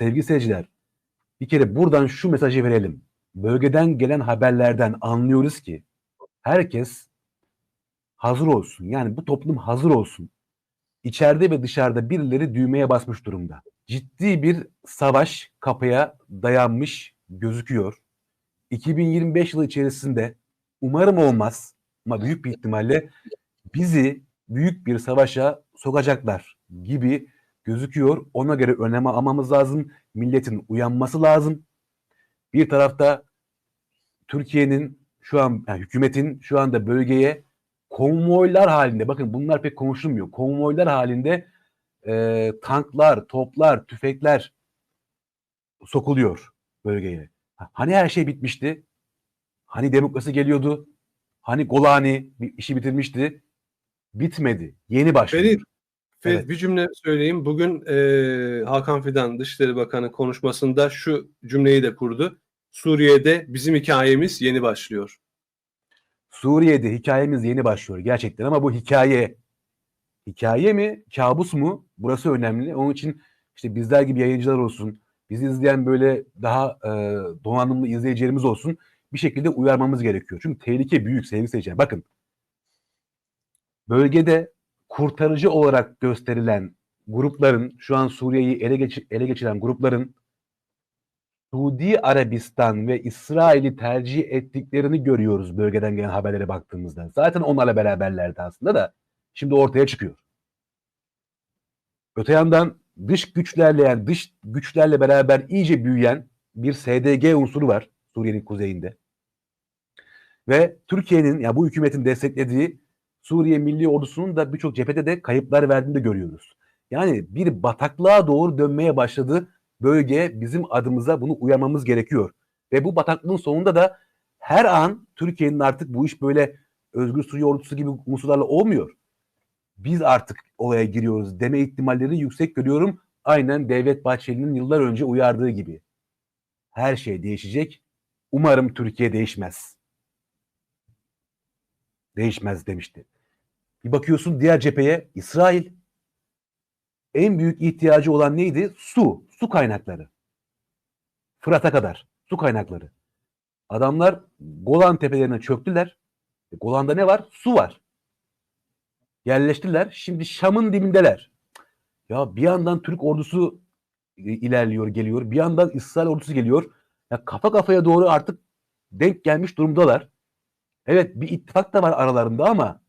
sevgili seyirciler bir kere buradan şu mesajı verelim. Bölgeden gelen haberlerden anlıyoruz ki herkes hazır olsun. Yani bu toplum hazır olsun. İçeride ve dışarıda birileri düğmeye basmış durumda. Ciddi bir savaş kapıya dayanmış gözüküyor. 2025 yılı içerisinde umarım olmaz ama büyük bir ihtimalle bizi büyük bir savaşa sokacaklar gibi gözüküyor. Ona göre önlem almamız lazım. Milletin uyanması lazım. Bir tarafta Türkiye'nin şu an yani hükümetin şu anda bölgeye konvoylar halinde bakın bunlar pek konuşulmuyor. Konvoylar halinde e, tanklar, toplar, tüfekler sokuluyor bölgeye. Hani her şey bitmişti? Hani demokrasi geliyordu? Hani Golani işi bitirmişti? Bitmedi. Yeni başlıyor. Ferit, Ferit Evet. bir cümle söyleyeyim. Bugün e, Hakan Fidan Dışişleri Bakanı konuşmasında şu cümleyi de kurdu. Suriye'de bizim hikayemiz yeni başlıyor. Suriye'de hikayemiz yeni başlıyor gerçekten ama bu hikaye hikaye mi, kabus mu? Burası önemli. Onun için işte bizler gibi yayıncılar olsun, bizi izleyen böyle daha e, donanımlı izleyicilerimiz olsun bir şekilde uyarmamız gerekiyor. Çünkü tehlike büyük sevgili seyirciler. Bakın bölgede kurtarıcı olarak gösterilen grupların şu an Suriye'yi ele, geç- ele geçiren grupların Suudi Arabistan ve İsrail'i tercih ettiklerini görüyoruz bölgeden gelen haberlere baktığımızda. Zaten onlarla beraberlerdi aslında da şimdi ortaya çıkıyor. Öte yandan dış güçlerle yani dış güçlerle beraber iyice büyüyen bir SDG unsuru var Suriye'nin kuzeyinde. Ve Türkiye'nin ya bu hükümetin desteklediği Suriye Milli Ordusu'nun da birçok cephede de kayıplar verdiğini de görüyoruz. Yani bir bataklığa doğru dönmeye başladı bölge bizim adımıza bunu uyarmamız gerekiyor. Ve bu bataklığın sonunda da her an Türkiye'nin artık bu iş böyle Özgür Suriye ordusu gibi unsurlarla olmuyor. Biz artık olaya giriyoruz deme ihtimalleri yüksek görüyorum. Aynen Devlet Bahçeli'nin yıllar önce uyardığı gibi. Her şey değişecek. Umarım Türkiye değişmez. Değişmez demişti. Bir bakıyorsun diğer cepheye İsrail en büyük ihtiyacı olan neydi? Su, su kaynakları. Fırat'a kadar su kaynakları. Adamlar Golan tepelerine çöktüler. E, Golan'da ne var? Su var. Yerleştiler. Şimdi Şam'ın dibindeler. Ya bir yandan Türk ordusu e, ilerliyor, geliyor. Bir yandan İsrail ordusu geliyor. Ya kafa kafaya doğru artık denk gelmiş durumdalar. Evet bir ittifak da var aralarında ama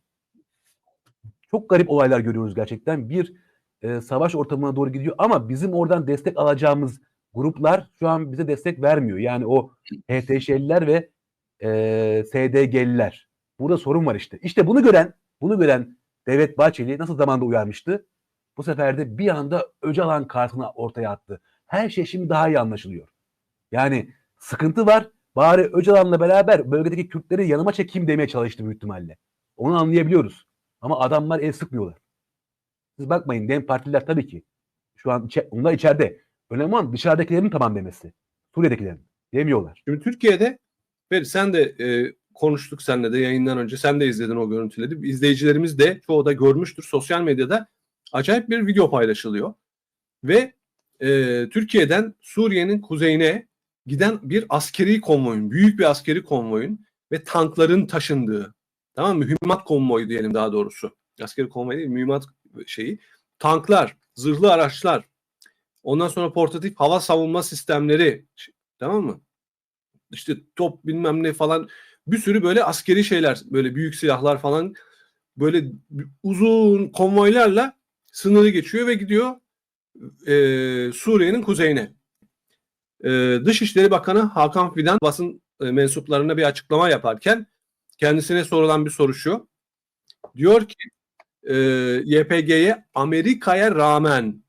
çok garip olaylar görüyoruz gerçekten. Bir e, savaş ortamına doğru gidiyor ama bizim oradan destek alacağımız gruplar şu an bize destek vermiyor. Yani o HTŞ'liler ve e, SDG'liler. Burada sorun var işte. İşte bunu gören, bunu gören Devlet Bahçeli nasıl zamanda uyarmıştı? Bu sefer de bir anda Öcalan kartını ortaya attı. Her şey şimdi daha iyi anlaşılıyor. Yani sıkıntı var. Bari Öcalan'la beraber bölgedeki Kürtleri yanıma çekeyim demeye çalıştı büyük ihtimalle. Onu anlayabiliyoruz. Ama adamlar el sıkmıyorlar. Siz bakmayın Dem Partililer tabii ki. Şu an içe- onlar içeride. Önemli olan dışarıdakilerin tamam demesi. Suriye'dekilerin. Demiyorlar. Şimdi Türkiye'de Ferit sen de e, konuştuk seninle de yayından önce. Sen de izledin o görüntüleri. İzleyicilerimiz de çoğu da görmüştür. Sosyal medyada acayip bir video paylaşılıyor. Ve e, Türkiye'den Suriye'nin kuzeyine giden bir askeri konvoyun, büyük bir askeri konvoyun ve tankların taşındığı, tamam mı? Mühimmat konvoyu diyelim daha doğrusu. Askeri konvoy değil, mühimmat şeyi. Tanklar, zırhlı araçlar, ondan sonra portatif hava savunma sistemleri, tamam mı? İşte top bilmem ne falan bir sürü böyle askeri şeyler, böyle büyük silahlar falan böyle uzun konvoylarla sınırı geçiyor ve gidiyor e, Suriye'nin kuzeyine. E, Dışişleri Bakanı Hakan Fidan basın e, mensuplarına bir açıklama yaparken kendisine sorulan bir soru şu. Diyor ki e, YPG'ye Amerika'ya rağmen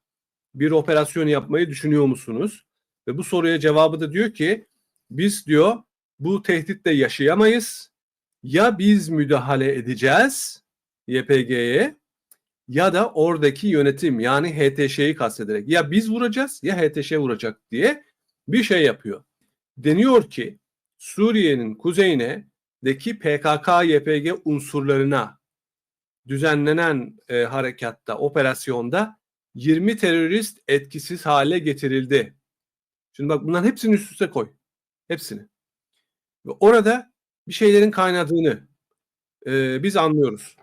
bir operasyon yapmayı düşünüyor musunuz? Ve bu soruya cevabı da diyor ki biz diyor bu tehditle yaşayamayız. Ya biz müdahale edeceğiz YPG'ye ya da oradaki yönetim yani HTŞ'yi kastederek ya biz vuracağız ya HTŞ vuracak diye bir şey yapıyor. Deniyor ki Suriye'nin kuzeyine deki PKK YPG unsurlarına düzenlenen e, harekatta, operasyonda 20 terörist etkisiz hale getirildi. Şimdi bak bunların hepsini üst üste koy. Hepsini. Ve orada bir şeylerin kaynadığını e, biz anlıyoruz.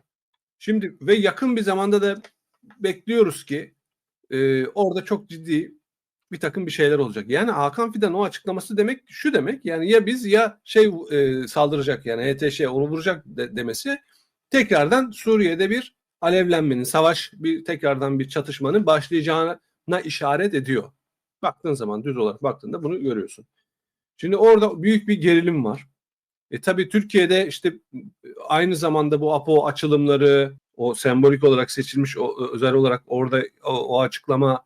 Şimdi ve yakın bir zamanda da bekliyoruz ki e, orada çok ciddi bir takım bir şeyler olacak. Yani Hakan Fidan o açıklaması demek şu demek yani ya biz ya şey e, saldıracak yani HTŞ onu vuracak de- demesi tekrardan Suriye'de bir alevlenmenin, savaş bir tekrardan bir çatışmanın başlayacağına işaret ediyor. Baktığın zaman düz olarak baktığında bunu görüyorsun. Şimdi orada büyük bir gerilim var. E tabii Türkiye'de işte aynı zamanda bu APO açılımları, o sembolik olarak seçilmiş, o, özel olarak orada o, o açıklama,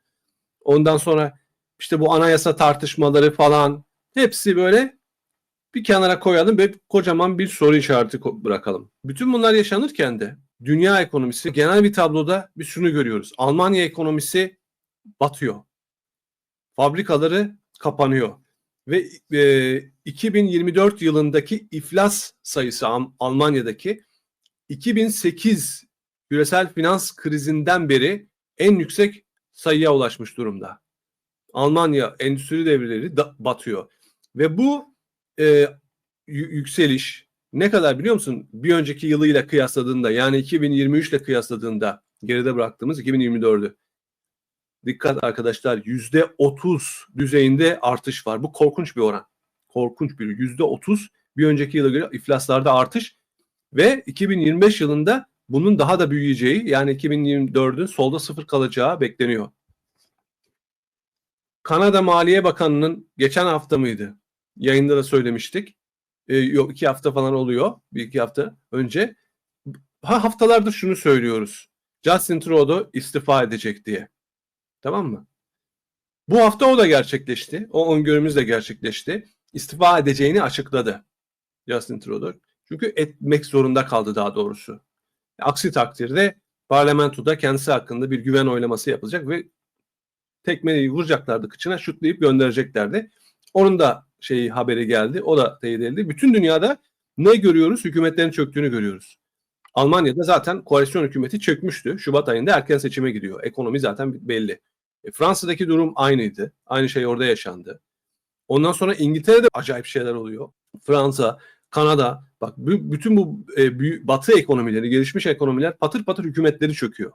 ondan sonra işte bu anayasa tartışmaları falan hepsi böyle bir kenara koyalım ve kocaman bir soru işareti bırakalım. Bütün bunlar yaşanırken de dünya ekonomisi genel bir tabloda bir şunu görüyoruz. Almanya ekonomisi batıyor. Fabrikaları kapanıyor. Ve e, 2024 yılındaki iflas sayısı Almanya'daki 2008 küresel finans krizinden beri en yüksek sayıya ulaşmış durumda. Almanya endüstri devreleri da- batıyor. Ve bu e, yü- yükseliş ne kadar biliyor musun? Bir önceki yılıyla kıyasladığında yani 2023 ile kıyasladığında geride bıraktığımız 2024'ü. Dikkat arkadaşlar yüzde 30 düzeyinde artış var. Bu korkunç bir oran. Korkunç bir yüzde 30 bir önceki yıla göre iflaslarda artış ve 2025 yılında bunun daha da büyüyeceği yani 2024'ün solda sıfır kalacağı bekleniyor. Kanada Maliye Bakanı'nın geçen hafta mıydı? Yayında da söylemiştik. Ee, yok iki hafta falan oluyor. Bir iki hafta önce. Ha, haftalardır şunu söylüyoruz. Justin Trudeau istifa edecek diye. Tamam mı? Bu hafta o da gerçekleşti. O öngörümüz de gerçekleşti. İstifa edeceğini açıkladı Justin Trudeau. Çünkü etmek zorunda kaldı daha doğrusu. Aksi takdirde parlamentoda kendisi hakkında bir güven oylaması yapılacak ve tekmeyi vuracaklardı kıçına şutlayıp göndereceklerdi. Onun da şeyi haberi geldi. O da teyit edildi. Bütün dünyada ne görüyoruz? Hükümetlerin çöktüğünü görüyoruz. Almanya'da zaten koalisyon hükümeti çökmüştü. Şubat ayında erken seçime gidiyor. Ekonomi zaten belli. E, Fransa'daki durum aynıydı. Aynı şey orada yaşandı. Ondan sonra İngiltere'de acayip şeyler oluyor. Fransa, Kanada, bak bütün bu e, büyük, batı ekonomileri, gelişmiş ekonomiler patır patır hükümetleri çöküyor.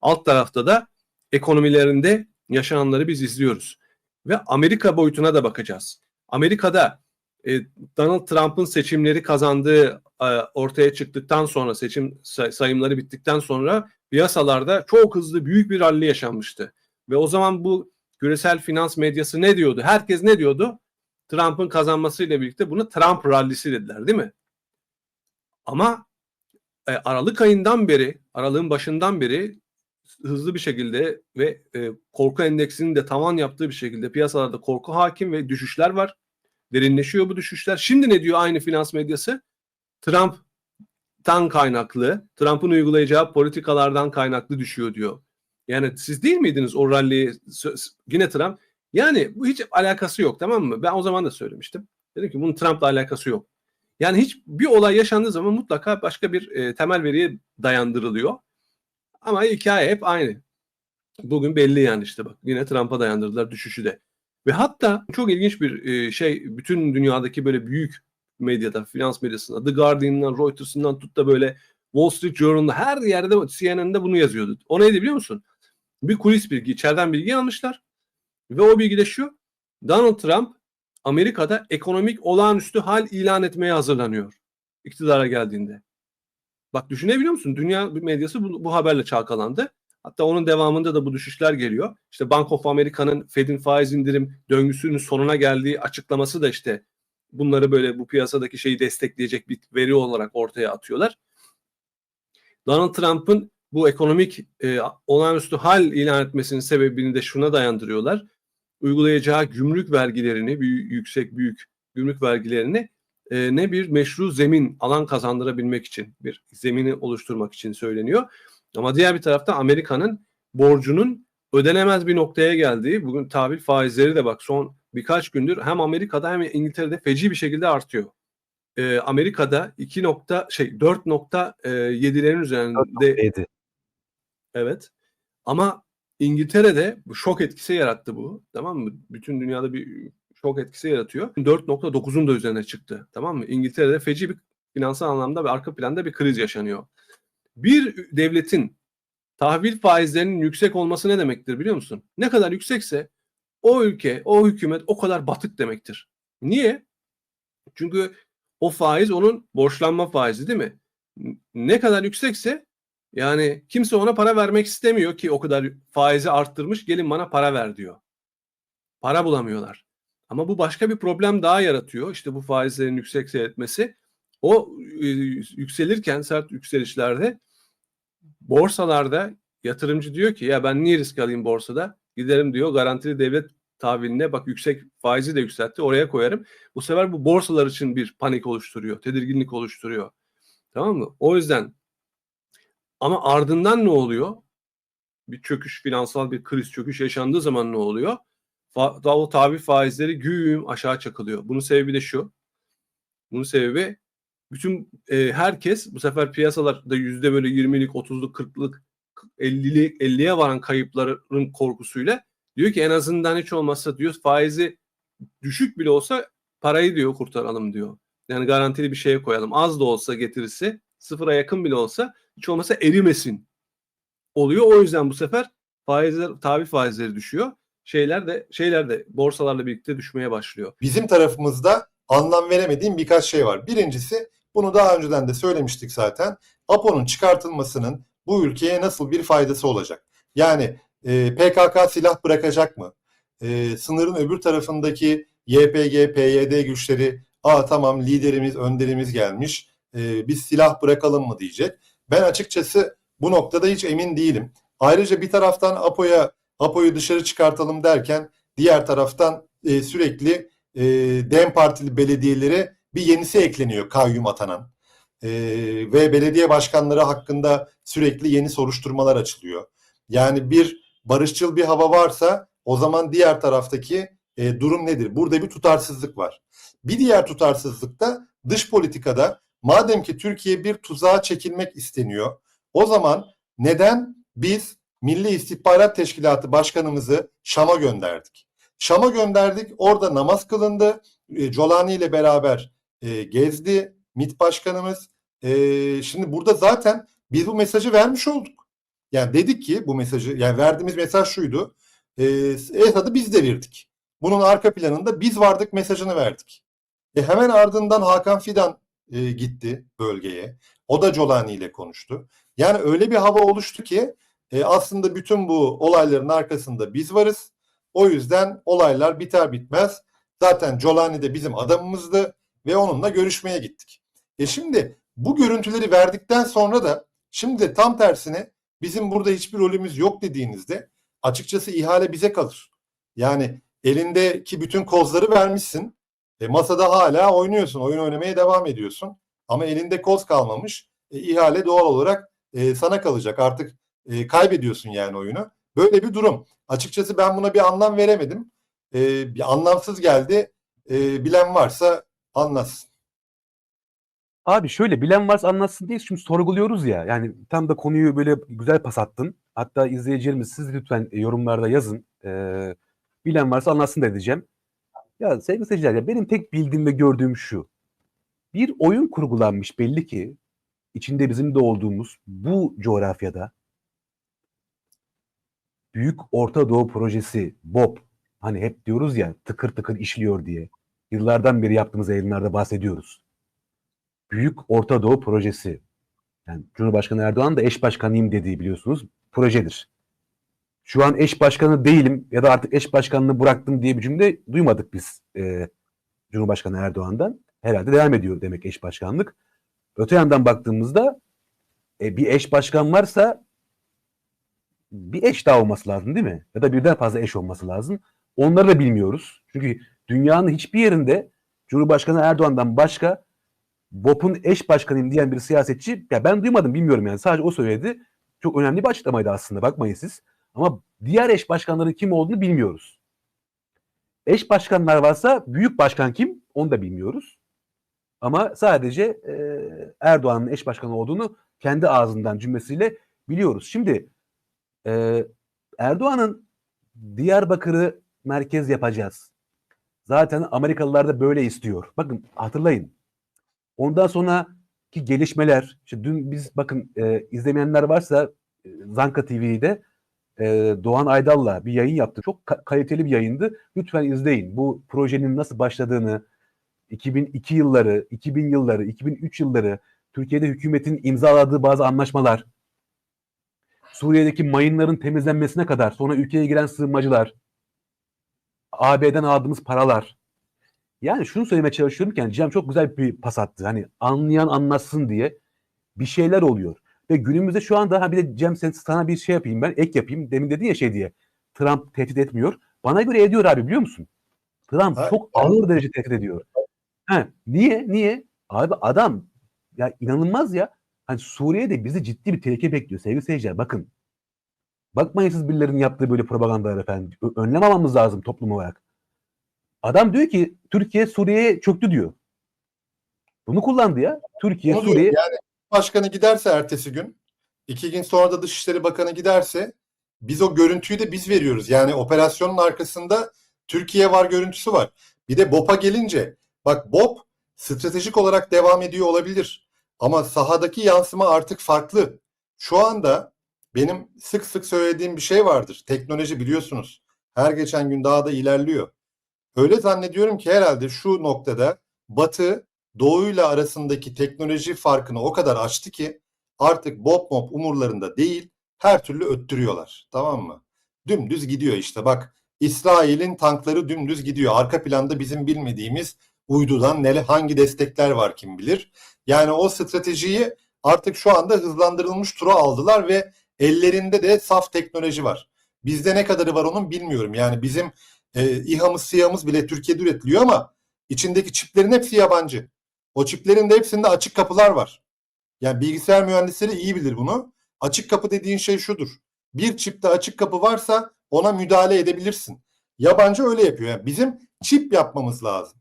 Alt tarafta da ekonomilerinde yaşananları biz izliyoruz. Ve Amerika boyutuna da bakacağız. Amerika'da e, Donald Trump'ın seçimleri kazandığı e, ortaya çıktıktan sonra seçim say- sayımları bittikten sonra piyasalarda çok hızlı büyük bir rally yaşanmıştı. Ve o zaman bu küresel finans medyası ne diyordu? Herkes ne diyordu? Trump'ın kazanmasıyla birlikte bunu Trump rallisi dediler değil mi? Ama e, Aralık ayından beri, Aralık'ın başından beri hızlı bir şekilde ve e, korku endeksinin de tavan yaptığı bir şekilde piyasalarda korku hakim ve düşüşler var. Derinleşiyor bu düşüşler. Şimdi ne diyor aynı finans medyası? Trump'tan kaynaklı, Trump'ın uygulayacağı politikalardan kaynaklı düşüyor diyor. Yani siz değil miydiniz o rally'i sö- yine Trump? Yani bu hiç alakası yok tamam mı? Ben o zaman da söylemiştim. Dedim ki bunun Trump'la alakası yok. Yani hiç bir olay yaşandığı zaman mutlaka başka bir e, temel veriye dayandırılıyor. Ama hikaye hep aynı. Bugün belli yani işte bak yine Trump'a dayandırdılar düşüşü de. Ve hatta çok ilginç bir e, şey bütün dünyadaki böyle büyük medyada, finans medyasında The Guardian'dan, Reuters'ından tut da böyle Wall Street Journal'da her yerde CNN'de bunu yazıyordu. O neydi biliyor musun? Bir kulis bilgi, içeriden bilgi almışlar. Ve o bilgi de şu. Donald Trump Amerika'da ekonomik olağanüstü hal ilan etmeye hazırlanıyor. iktidara geldiğinde. Bak düşünebiliyor musun? Dünya medyası bu, bu haberle çalkalandı. Hatta onun devamında da bu düşüşler geliyor. İşte Bank of America'nın Fed'in faiz indirim döngüsünün sonuna geldiği açıklaması da işte bunları böyle bu piyasadaki şeyi destekleyecek bir veri olarak ortaya atıyorlar. Donald Trump'ın bu ekonomik e, olağanüstü hal ilan etmesinin sebebini de şuna dayandırıyorlar. Uygulayacağı gümrük vergilerini, büyük, yüksek büyük gümrük vergilerini e, ne bir meşru zemin alan kazandırabilmek için bir zemini oluşturmak için söyleniyor. Ama diğer bir tarafta Amerika'nın borcunun ödenemez bir noktaya geldiği bugün tahvil faizleri de bak son birkaç gündür hem Amerika'da hem İngiltere'de feci bir şekilde artıyor. E, Amerika'da 2 nokta şey 4.7'lerin üzerinde Neydi? evet. Ama İngiltere'de şok etkisi yarattı bu. Tamam mı? Bütün dünyada bir şok etkisi yaratıyor. 4.9'un da üzerine çıktı. Tamam mı? İngiltere'de feci bir finansal anlamda ve arka planda bir kriz yaşanıyor. Bir devletin tahvil faizlerinin yüksek olması ne demektir biliyor musun? Ne kadar yüksekse o ülke, o hükümet o kadar batık demektir. Niye? Çünkü o faiz onun borçlanma faizi değil mi? Ne kadar yüksekse yani kimse ona para vermek istemiyor ki o kadar faizi arttırmış gelin bana para ver diyor. Para bulamıyorlar. Ama bu başka bir problem daha yaratıyor. İşte bu faizlerin yüksek seyretmesi. O e, yükselirken sert yükselişlerde borsalarda yatırımcı diyor ki ya ben niye risk alayım borsada? Giderim diyor garantili devlet tahviline bak yüksek faizi de yükseltti oraya koyarım. Bu sefer bu borsalar için bir panik oluşturuyor, tedirginlik oluşturuyor. Tamam mı? O yüzden ama ardından ne oluyor? Bir çöküş, finansal bir kriz çöküş yaşandığı zaman ne oluyor? O tahvil faizleri güm aşağı çakılıyor. Bunun sebebi de şu. Bunun sebebi bütün e, herkes bu sefer piyasalarda yüzde böyle 20'lik, 30'luk, 40'lık, 50'lik, 50'ye varan kayıpların korkusuyla diyor ki en azından hiç olmazsa diyor faizi düşük bile olsa parayı diyor kurtaralım diyor. Yani garantili bir şeye koyalım. Az da olsa getirisi sıfıra yakın bile olsa hiç olmazsa erimesin oluyor. O yüzden bu sefer faizler, tahvil faizleri düşüyor. Şeyler de şeyler de borsalarla birlikte düşmeye başlıyor. Bizim tarafımızda anlam veremediğim birkaç şey var. Birincisi bunu daha önceden de söylemiştik zaten. APO'nun çıkartılmasının bu ülkeye nasıl bir faydası olacak? Yani e, PKK silah bırakacak mı? E, sınırın öbür tarafındaki YPG, PYD güçleri aa tamam liderimiz, önderimiz gelmiş e, biz silah bırakalım mı diyecek. Ben açıkçası bu noktada hiç emin değilim. Ayrıca bir taraftan APO'ya APO'yu dışarı çıkartalım derken diğer taraftan e, sürekli e, DEM Partili belediyelere bir yenisi ekleniyor kayyum atanan. E, ve belediye başkanları hakkında sürekli yeni soruşturmalar açılıyor. Yani bir barışçıl bir hava varsa o zaman diğer taraftaki e, durum nedir? Burada bir tutarsızlık var. Bir diğer tutarsızlık da dış politikada madem ki Türkiye bir tuzağa çekilmek isteniyor o zaman neden biz Milli İstihbarat Teşkilatı Başkanımızı Şam'a gönderdik? Şam'a gönderdik. Orada namaz kılındı. E, Colani ile beraber e, gezdi MİT Başkanımız. E, şimdi burada zaten biz bu mesajı vermiş olduk. Yani dedik ki bu mesajı yani verdiğimiz mesaj şuydu. E, Esad'ı biz devirdik. Bunun arka planında biz vardık mesajını verdik. E, hemen ardından Hakan Fidan gitti bölgeye. O da Colani ile konuştu. Yani öyle bir hava oluştu ki e, aslında bütün bu olayların arkasında biz varız. O yüzden olaylar biter bitmez. Zaten Colani de bizim adamımızdı ve onunla görüşmeye gittik. E şimdi bu görüntüleri verdikten sonra da şimdi tam tersine bizim burada hiçbir rolümüz yok dediğinizde açıkçası ihale bize kalır. Yani elindeki bütün kozları vermişsin. E, masada hala oynuyorsun, oyun oynamaya devam ediyorsun. Ama elinde koz kalmamış. E, ihale doğal olarak e, sana kalacak. Artık e, kaybediyorsun yani oyunu. Böyle bir durum. Açıkçası ben buna bir anlam veremedim. E, bir anlamsız geldi. E, bilen varsa anlatsın. Abi şöyle bilen varsa anlatsın diye şimdi sorguluyoruz ya. Yani tam da konuyu böyle güzel pas attın. Hatta izleyicilerimiz siz lütfen yorumlarda yazın. Ee, bilen varsa anlatsın da diyeceğim. Ya sevgili seyirciler ya benim tek bildiğim ve gördüğüm şu. Bir oyun kurgulanmış belli ki içinde bizim de olduğumuz bu coğrafyada Büyük Orta Doğu Projesi BOP hani hep diyoruz ya tıkır tıkır işliyor diye. Yıllardan beri yaptığımız yayınlarda bahsediyoruz. Büyük Orta Doğu Projesi. Yani Cumhurbaşkanı Erdoğan da eş başkanıyım dediği biliyorsunuz projedir. Şu an eş başkanı değilim ya da artık eş başkanlığı bıraktım diye bir cümle duymadık biz e, Cumhurbaşkanı Erdoğan'dan. Herhalde devam ediyor demek eş başkanlık. Öte yandan baktığımızda e, bir eş başkan varsa bir eş daha olması lazım değil mi? Ya da birden fazla eş olması lazım. Onları da bilmiyoruz. Çünkü dünyanın hiçbir yerinde Cumhurbaşkanı Erdoğan'dan başka BOP'un eş başkanıyım diyen bir siyasetçi ya ben duymadım bilmiyorum yani sadece o söyledi. Çok önemli bir açıklamaydı aslında bakmayın siz. Ama diğer eş başkanların kim olduğunu bilmiyoruz. Eş başkanlar varsa büyük başkan kim onu da bilmiyoruz. Ama sadece e, Erdoğan'ın eş başkanı olduğunu kendi ağzından cümlesiyle biliyoruz. Şimdi e, Erdoğan'ın Diyarbakır'ı merkez yapacağız. Zaten Amerikalılar da böyle istiyor. Bakın hatırlayın. Ondan sonraki gelişmeler, işte dün biz bakın e, izlemeyenler varsa e, Zanka TV'de e, Doğan Aydal'la bir yayın yaptı. Çok ka- kaliteli bir yayındı. Lütfen izleyin. Bu projenin nasıl başladığını, 2002 yılları, 2000 yılları, 2003 yılları, Türkiye'de hükümetin imzaladığı bazı anlaşmalar, Suriye'deki mayınların temizlenmesine kadar, sonra ülkeye giren sığınmacılar, AB'den aldığımız paralar. Yani şunu söylemeye çalışıyorum ki yani Cem çok güzel bir pas attı. Hani anlayan anlatsın diye bir şeyler oluyor. Ve günümüzde şu anda ha bir de Cem sen, sana bir şey yapayım ben ek yapayım. Demin dedin ya şey diye. Trump tehdit etmiyor. Bana göre ediyor abi biliyor musun? Trump Ha, çok ağır derece tehdit ediyor. Ha, niye? Niye? Abi adam ya inanılmaz ya. Hani Suriye'de bizi ciddi bir tehlike bekliyor sevgili seyirciler. Bakın. Bakmayın siz birilerinin yaptığı böyle propagandalar efendim. Önlem almamız lazım toplum olarak. Adam diyor ki Türkiye Suriye'ye çöktü diyor. Bunu kullandı ya. Türkiye diyorum, Suriye yani başkanı giderse ertesi gün, iki gün sonra da Dışişleri Bakanı giderse biz o görüntüyü de biz veriyoruz. Yani operasyonun arkasında Türkiye var görüntüsü var. Bir de BOP'a gelince bak BOP stratejik olarak devam ediyor olabilir. Ama sahadaki yansıma artık farklı. Şu anda benim sık sık söylediğim bir şey vardır. Teknoloji biliyorsunuz. Her geçen gün daha da ilerliyor. Öyle zannediyorum ki herhalde şu noktada Batı Doğu'yla arasındaki teknoloji farkını o kadar açtı ki artık BOP MOP umurlarında değil her türlü öttürüyorlar. Tamam mı? Dümdüz gidiyor işte bak İsrail'in tankları dümdüz gidiyor. Arka planda bizim bilmediğimiz uydudan nele hangi destekler var kim bilir. Yani o stratejiyi artık şu anda hızlandırılmış tura aldılar ve ellerinde de saf teknoloji var. Bizde ne kadarı var onun bilmiyorum. Yani bizim e, İHA'mız SİHA'mız bile Türkiye'de üretiliyor ama içindeki çiplerin hepsi yabancı. O çiplerin de hepsinde açık kapılar var. Yani bilgisayar mühendisleri iyi bilir bunu. Açık kapı dediğin şey şudur. Bir çipte açık kapı varsa ona müdahale edebilirsin. Yabancı öyle yapıyor. Yani bizim çip yapmamız lazım.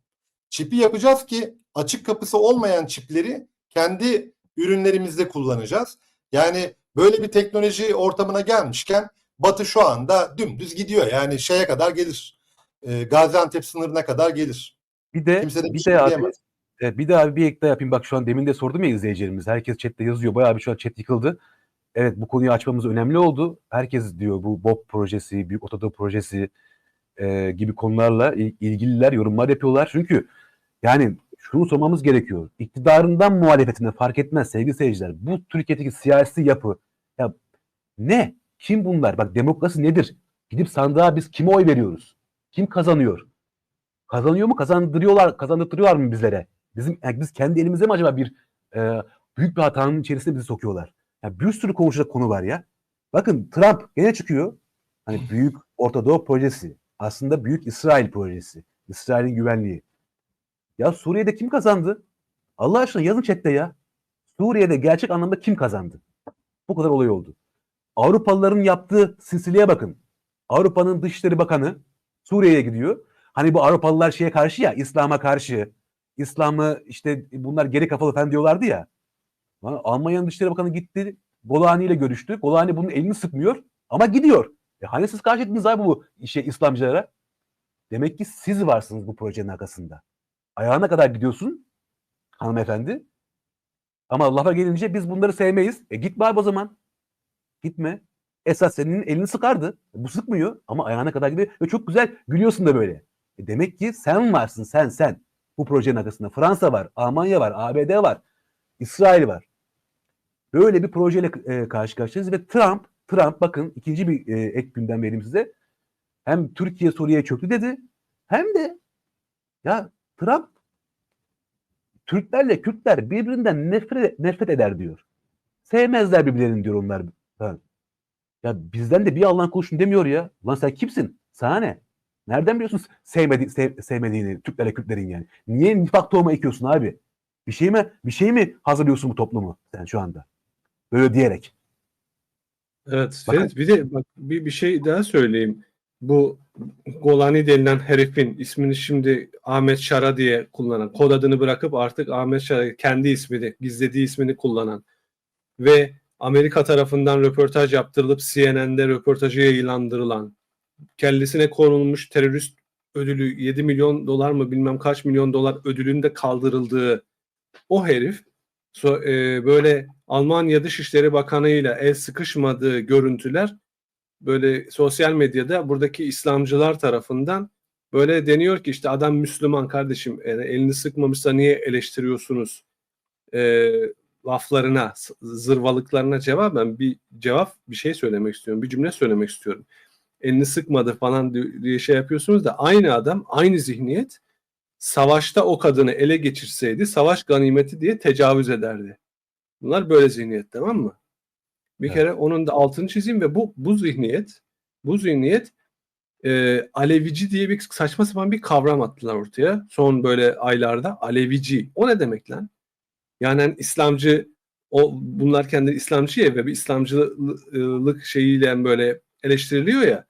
Çipi yapacağız ki açık kapısı olmayan çipleri kendi ürünlerimizde kullanacağız. Yani böyle bir teknoloji ortamına gelmişken Batı şu anda dümdüz gidiyor. Yani şeye kadar gelir. E, Gaziantep sınırına kadar gelir. bir de Kimse de bir bir şey de abi diyemez. e, bir de abi bir ek daha yapayım. Bak şu an demin de sordum ya izleyicilerimiz. Herkes chatte yazıyor. Bayağı bir şu an chat yıkıldı. Evet bu konuyu açmamız önemli oldu. Herkes diyor bu BOP projesi, Büyük Ortadoğu projesi e, gibi konularla il- ilgililer yorumlar yapıyorlar. Çünkü yani şunu sormamız gerekiyor. İktidarından muhalefetine fark etmez sevgili seyirciler. Bu Türkiye'deki siyasi yapı ya ne? Kim bunlar? Bak demokrasi nedir? Gidip sandığa biz kime oy veriyoruz? Kim kazanıyor? Kazanıyor mu? Kazandırıyorlar, kazandırıyorlar mı bizlere? Bizim yani biz kendi elimizde mi acaba bir e, büyük bir hatanın içerisine bizi sokuyorlar? Ya bir sürü konuşacak konu var ya. Bakın Trump gene çıkıyor. Hani büyük Orta Doğu projesi. Aslında büyük İsrail projesi. İsrail'in güvenliği. Ya Suriye'de kim kazandı? Allah aşkına yazın chatte ya. Suriye'de gerçek anlamda kim kazandı? Bu kadar olay oldu. Avrupalıların yaptığı silsileye bakın. Avrupa'nın Dışişleri Bakanı Suriye'ye gidiyor. Hani bu Avrupalılar şeye karşı ya, İslam'a karşı. İslam'ı işte bunlar geri kafalı falan diyorlardı ya. Almanya'nın Dışişleri Bakanı gitti, Golani ile görüştü. Golani bunun elini sıkmıyor ama gidiyor. E hani siz karşı ettiniz abi bu işe İslamcılara? Demek ki siz varsınız bu projenin arkasında. Ayağına kadar gidiyorsun hanımefendi. Ama lafa gelince biz bunları sevmeyiz. E gitme abi o zaman. Gitme. Esas senin elini sıkardı. E bu sıkmıyor ama ayağına kadar gidiyor. Ve çok güzel gülüyorsun da böyle. E demek ki sen varsın sen sen. Bu projenin arkasında. Fransa var, Almanya var, ABD var, İsrail var. Böyle bir projeyle e, karşı karşıyayız ve Trump, Trump bakın ikinci bir e, ek gündem vereyim size. Hem Türkiye Suriye'ye çöktü dedi hem de ya Trump Türklerle Kürtler birbirinden nefret, nefret eder diyor. Sevmezler birbirlerini diyor onlar. Ha. Ya bizden de bir Allah'ın konuşun demiyor ya. Lan sen kimsin? Sana ne? Nereden biliyorsun sevmedi, sev- sevmediğini Türklerle Kürtlerin yani? Niye nifak tohumu ekiyorsun abi? Bir şey mi bir şey mi hazırlıyorsun bu toplumu sen şu anda? Böyle diyerek. Evet Bakın- Ferit bir de bak bir, bir şey daha söyleyeyim. Bu Golani denilen herifin ismini şimdi Ahmet Şara diye kullanan, kod adını bırakıp artık Ahmet Şara kendi ismini, gizlediği ismini kullanan ve Amerika tarafından röportaj yaptırılıp CNN'de röportajı yayınlandırılan, kellesine konulmuş terörist ödülü 7 milyon dolar mı bilmem kaç milyon dolar ödülünde kaldırıldığı o herif so- e, böyle Almanya Dışişleri Bakanı ile el sıkışmadığı görüntüler böyle sosyal medyada buradaki İslamcılar tarafından böyle deniyor ki işte adam Müslüman kardeşim yani elini sıkmamışsa niye eleştiriyorsunuz e, laflarına, zırvalıklarına cevaben bir cevap bir şey söylemek istiyorum. Bir cümle söylemek istiyorum. Elini sıkmadı falan di- diye şey yapıyorsunuz da aynı adam, aynı zihniyet savaşta o kadını ele geçirseydi savaş ganimeti diye tecavüz ederdi. Bunlar böyle zihniyet tamam mı? Bir Evet. kere onun da altını çizeyim ve bu bu zihniyet bu zihniyet e, Alevici diye bir saçma sapan bir kavram attılar ortaya son böyle aylarda. Alevici. O ne demek lan? Yani hani İslamcı o bunlar kendi İslamcı ya ve bir İslamcılık şeyiyle böyle eleştiriliyor ya.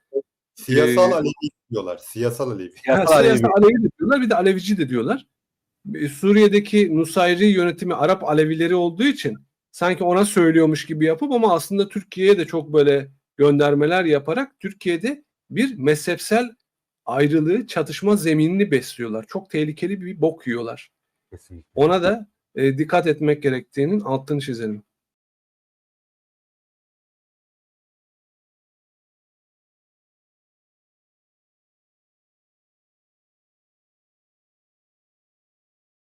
Siyasal Ee, Alevi diyorlar. Siyasal Alevi. Ha, Siyasal Alevi. siyasal Alevi de diyorlar bir de Alevici de diyorlar. E, Suriye'deki Nusayri yönetimi Arap Alevileri olduğu için sanki ona söylüyormuş gibi yapıp ama aslında Türkiye'ye de çok böyle göndermeler yaparak Türkiye'de bir mezhepsel ayrılığı, çatışma zeminini besliyorlar. Çok tehlikeli bir bok yiyorlar. Kesinlikle. Ona da e, dikkat etmek gerektiğinin altını çizelim.